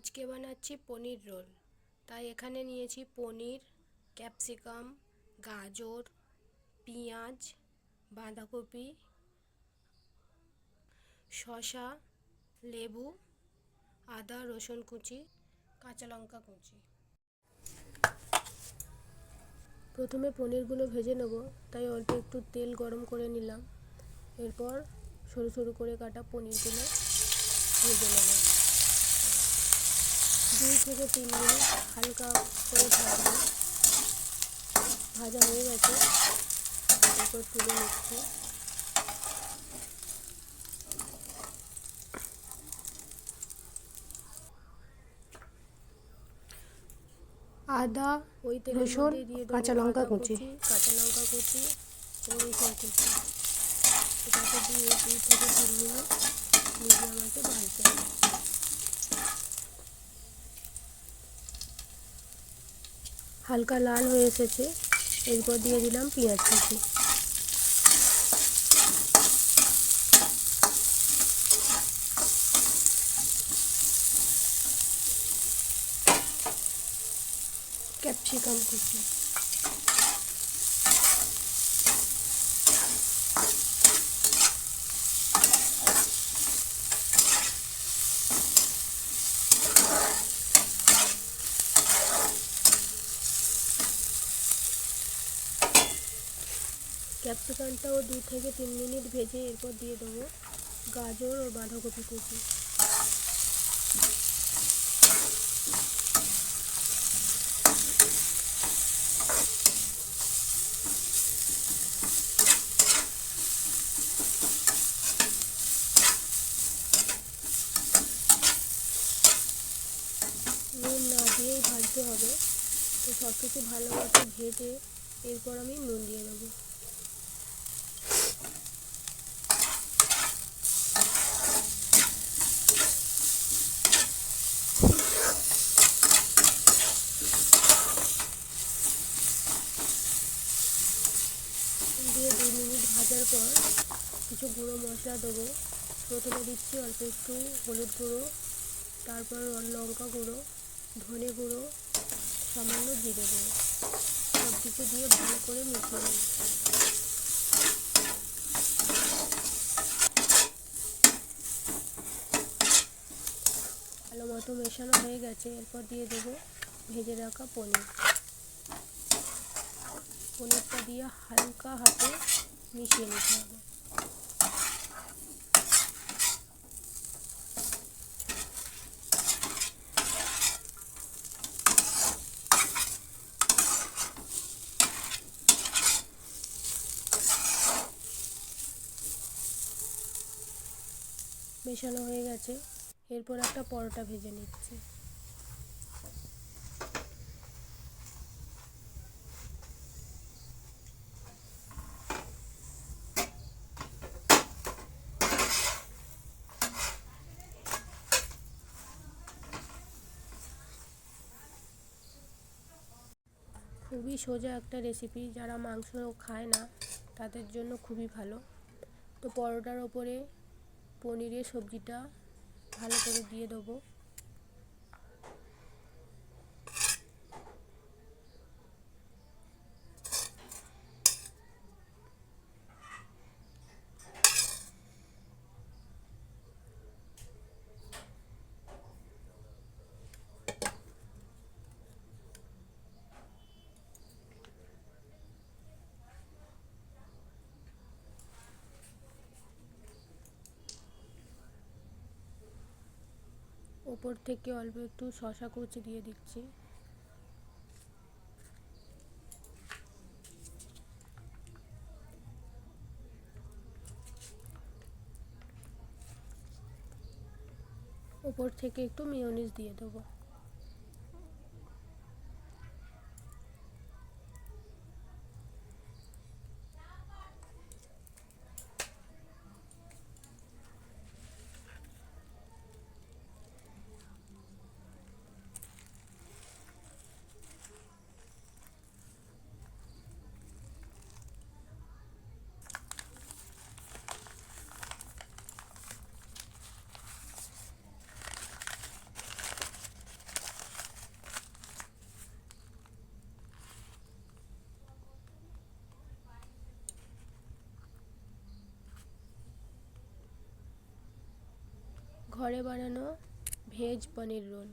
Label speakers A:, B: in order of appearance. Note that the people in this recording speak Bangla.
A: আজকে বানাচ্ছি পনির রোল। তাই এখানে নিয়েছি পনির, ক্যাপসিকাম, গাজর, পেঁয়াজ, বাঁধাকপি, শসা, লেবু, আদা, রসুন কুচি, কাঁচা লঙ্কা কুচি। প্রথমে পনিরগুলো ভেজে নেব, তাই অল্প একটু তেল গরম করে নিলাম। এরপর সরু সরু করে কাটা পনিরগুলো ভেজে নেব। দুই থেকে তিন মিনিট হালকা করে ভাজবো। ভাজা হয়ে গেছে। এরপর তুলে নিচ্ছি। আদা ওই তেলের
B: রসুন,
A: দিয়ে
B: কাঁচা লঙ্কা কুচি।
A: কাঁচা লঙ্কা কুচি এবং রসুন কুচি। এটাকে দিয়ে দুই থেকে তিন মিনিট মিডিয়াম আঁচে ভাজতে হবে। হালকা লাল হয়ে এসেছে। এরপর দিয়ে দিলাম পেঁয়াজ কুচি। ক্যাপসিকাম কুচি। ক্যাপসিকামটাও দু থেকে তিন মিনিট ভেজে এরপর দিয়ে দেবো গাজর ও বাঁধাকপি কুচি। নুন না দিয়েই ভাজতে হবে। তো সব কিছু ভালোভাবে ভেজে এরপর আমি নুন দিয়ে দেবো দিয়ে দুই মিনিট ভাজার পর কিছু গুঁড়ো মশলা দেবো। প্রথমে দিচ্ছি অল্প একটু হলুদ গুঁড়ো, তারপর লঙ্কা গুঁড়ো, ধনে গুঁড়ো, সামান্য জিরে গুঁড়ো। সব কিছু দিয়ে ভালো করে মিশিয়ে নেব। ভালো মতো মেশানো হয়ে গেছে, এরপর দিয়ে দেবো ভেজে রাখা পনির। পনিরটা দিয়ে হালকা হাতে মিশিয়ে নিতে হবে। মেশানো হয়ে গেছে। এরপর একটা পরোটা ভেজে নিচ্ছি। খুবই সোজা একটা রেসিপি যারা মাংস খায় না, তাদের জন্য খুবই ভালো। তো পরোটার ওপরে পনিরের সবজিটা ভালো করে দিয়ে দেবো। ওপর থেকে অল্প একটু শশা কুচি দিয়ে দিচ্ছি। ওপর থেকে একটু মেয়নিজ দিয়ে দেবো। ঘরে বানানো ভেজ পনির রোল।